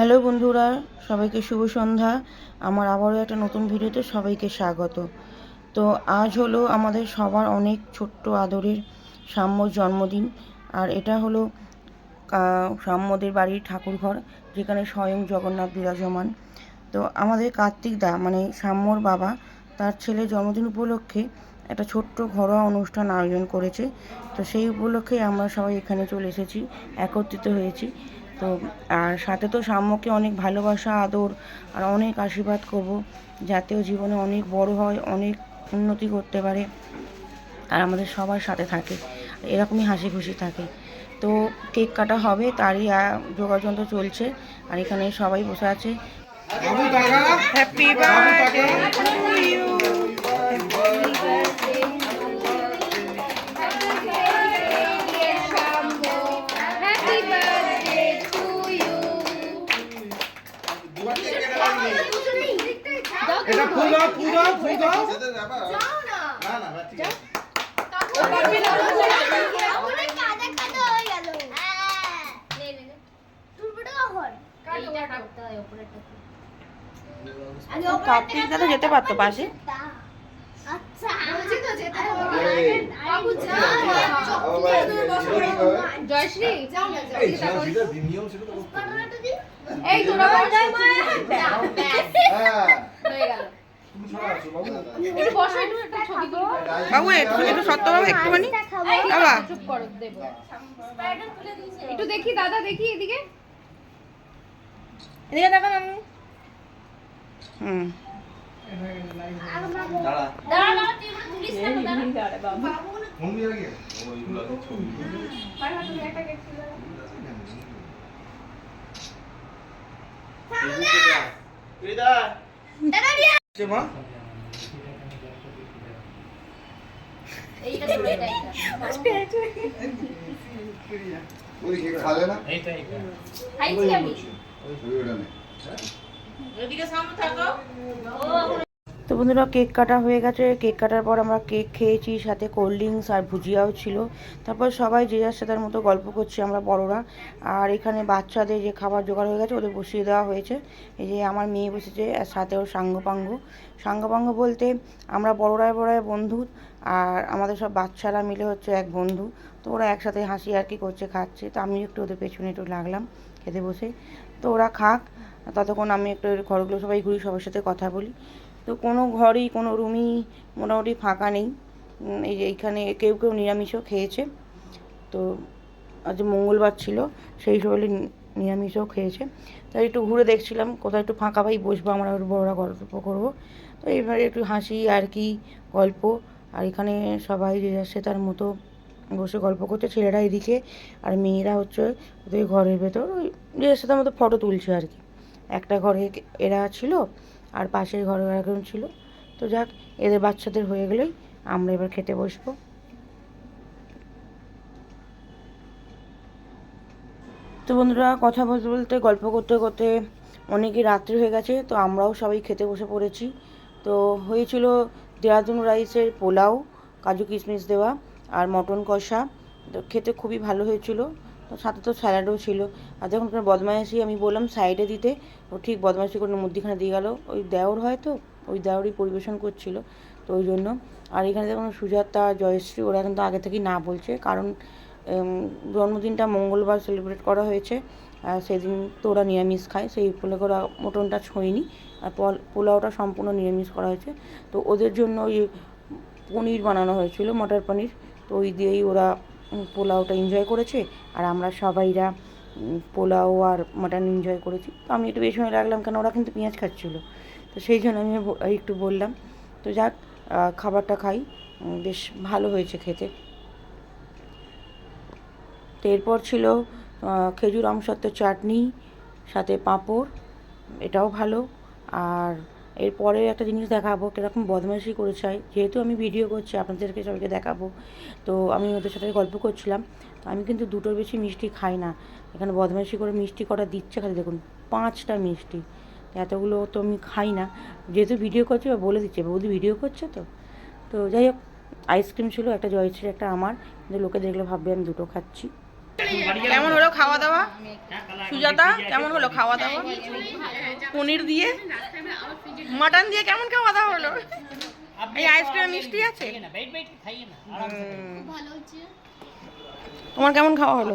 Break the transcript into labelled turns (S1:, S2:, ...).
S1: Hello বন্ধুরা, সবাইকে শুভ সন্ধ্যা। আমার আবারও একটা নতুন ভিডিওতে সবাইকে স্বাগত। তো আজ হলো আমাদের সবার অনেক ছোট্ট আদরের সাম্যর জন্মদিন, আর এটা হলো সাম্যদের বাড়ির ঠাকুরঘর, যেখানে স্বয়ং জগন্নাথ বিরাজমান। তো আমাদের কার্তিক দা মানে সাম্যর বাবা, তার ছেলের জন্মদিন উপলক্ষে একটা ছোট্ট ঘরোয়া অনুষ্ঠান আয়োজন করেছে। তো সেই উপলক্ষে আমরা সবাই এখানে চলে এসেছি, একত্রিত হয়েছি। তো আর সাথে তো সাম্যকে অনেক ভালোবাসা আদর আর অনেক আশীর্বাদ করব যাতে ও জীবনে অনেক বড় হয় অনেক উন্নতি করতে পারে আর আমাদের সবার সাথে থাকে এরকমই হাসি খুশি থাকে। তো কেক কাটা হবে তারই যোগাযন্ত্র চলছে আর এখানে সবাই বসে আছে। হ্যাপি বার্থডে
S2: Happy
S3: এটা ফুল দাও ফুল দাও ফুল দাও
S1: কার্তিক দাদা যেতে পারতো পাশে
S2: আচ্ছা বলছি তো যেতে বাবু যা জয়শ্রী যাও না যাও
S3: এই
S2: তোরা বল মা
S3: হ্যাঁ
S2: হয়ে গেল
S3: বাবু
S2: একটু একটু
S1: বাবু সত্য বাবু একটুখানি বাবা
S2: চুপ করো দেবো একটু দেখি দাদা দেখি এদিকে এদিকে দেখো আমি
S1: হুম
S3: দাঁড়া
S2: দাঁড়া দাঁড়া তুই এগুলো তুলিস কেন দাঁড়া
S3: ফোন দিয়ে রাখি ওইগুলো আছে ছবি কে মা
S2: এইটা ধরে এটা
S4: ওই কে খাবে
S1: তো বন্ধুরা কেক কাটা হয়ে গেছে। কেক কাটার পর আমরা কেক খেয়েছি, সাথে কোল্ড ড্রিঙ্কস আর ভুজিয়াও ছিল। তারপর সবাই যে যার সাথে মতো গল্প করছি আমরা বড়রা। আর এখানে বাচ্চাদের যে খাবার জোগাড় হয়ে গেছে, ওদের বসিয়ে দেওয়া হয়েছে। এই যে আমার মেয়ে বসেছে, আর সাথে ওর সাঙ্গপাঙ্গ। সাঙ্গপাঙ্গ বলতে আমরা বড়রায় বড়রায় বন্ধু, আর আমাদের সব বাচ্চারা মিলে হচ্ছে এক বন্ধু। তো ওরা একসাথে হাসি আর কি করছে, খাচ্ছে। তো আমি একটু ওদের পেছনে একটু লাগলাম খেতে বসে। তো ওরা খাক, ততক্ষণ আমি একটু ঘরগুলো সবাই ঘুরি, সবার সাথে কথা বলি। তো কোনো ঘরই, কোনো রুমই মোটামুটি ফাঁকা নেই। এই যে এইখানে কেউ কেউ নিরামিষও খেয়েছে। তো আজ মঙ্গলবার ছিল, সেই সবাই নিরামিষও খেয়েছে। তাই একটু ঘুরে দেখছিলাম, কোথাও একটু ফাঁকা পাই বসবো, আমরা বড়রা গল্প করব। তো এইভাবে একটু হাসি, আর কি, গল্প। আর এখানে সবাই যে যাচ্ছে তার মতো বসে গল্প করছে, ছেলেরা এদিকে, আর মেয়েরা হচ্ছে ওদের ঘরের ভেতর, ওই যে সাথে মতো ফটো তুলছে আর কি। একটা ঘরে এরা ছিল আর পাশের ঘরে একজন ছিল। তো যাক, এদের বাচ্চাদের হয়ে গেলেই আমরা এবার খেতে বসবো। তো বন্ধুরা, কথা বলতে বলতে, গল্প করতে করতে অনেকই রাত্রি হয়ে গেছে, তো আমরাও সবাই খেতে বসে পড়েছি। তো হয়েছিল দেরাদুন রাইসের পোলাও, কাজু কিশমিশ দেওয়া আর মটন কষা। তো খেতে খুবই ভালো হয়েছিল। সাথে তো স্যালাডও ছিল। আর যখন কোনো বদমাইশি, আমি বললাম সাইডে দিতে, ও ঠিক বদমাইশি করে মধ্যিখানে দিয়ে গেল। ওই দেওর হয় তো, ওই দেওরই পরিবেশন করছিল। তো ওই জন্য। আর এখানে দেখুন সুজাতা, জয়শ্রী, ওরা কিন্তু আগে থেকেই না বলছে। কারণ জন্মদিনটা মঙ্গলবার সেলিব্রেট করা হয়েছে। আর সেদিন তো ওরা নিরামিষ খায়। সেই উপলক্ষে ওরা মটনটা ছোঁয়নি। আর পল- পোলাওটা সম্পূর্ণ নিরামিষ করা হয়েছে। তো ওদের জন্য ওই পনির বানানো হয়েছিল, মটর পনির। তো ওই দিয়েই ওরা পোলাওটা এনজয় করেছে, আর আমরা সবাইরা পোলাও আর মাটন এনজয় করেছি। তো আমি একটু বেশি সময় রাখলাম কেন? ওরা কিন্তু পেঁয়াজ খাচ্ছিল। তো সেই জন্য আমি একটু বললাম, তো যাক খাবারটা খাই। বেশ ভালো হয়েছে খেতে। তো এরপর ছিল খেজুর আমসত্ত্বের চাটনি, সাথে পাঁপড়, এটাও ভালো। আর এরপরে একটা জিনিস দেখাবো, কীরকম বদমাইশি করেছে যেহেতু আমি ভিডিও করছি, আপনাদেরকে সবাইকে দেখাবো। তো আমি ওদের সাথে গল্প করছিলাম। তো আমি কিন্তু দুটোর বেশি মিষ্টি খাই না। এখানে বদমাইশি করে মিষ্টি কটা দিচ্ছে খালি দেখুন, পাঁচটা মিষ্টি। এতগুলো তো আমি খাই না। যেহেতু ভিডিও করছে ও বলে দিচ্ছে বৌদি ভিডিও করছে তো। তো যাই হোক আইসক্রিম ছিল, একটা জয়শ্রী একটা আমার। কিন্তু লোকে দেখলে, ভাববে আমি দুটো খাচ্ছি।
S5: কেমন হলো খাওয়া দাওয়া? সুজাতা, কেমন হলো খাওয়া দাওয়া? পনির দিয়ে? মাটন দিয়ে কেমন কেউ দাওয়া হলো? এই আইসক্রিম মিষ্টি আছে? তোমার কেমন খাওয়া হলো?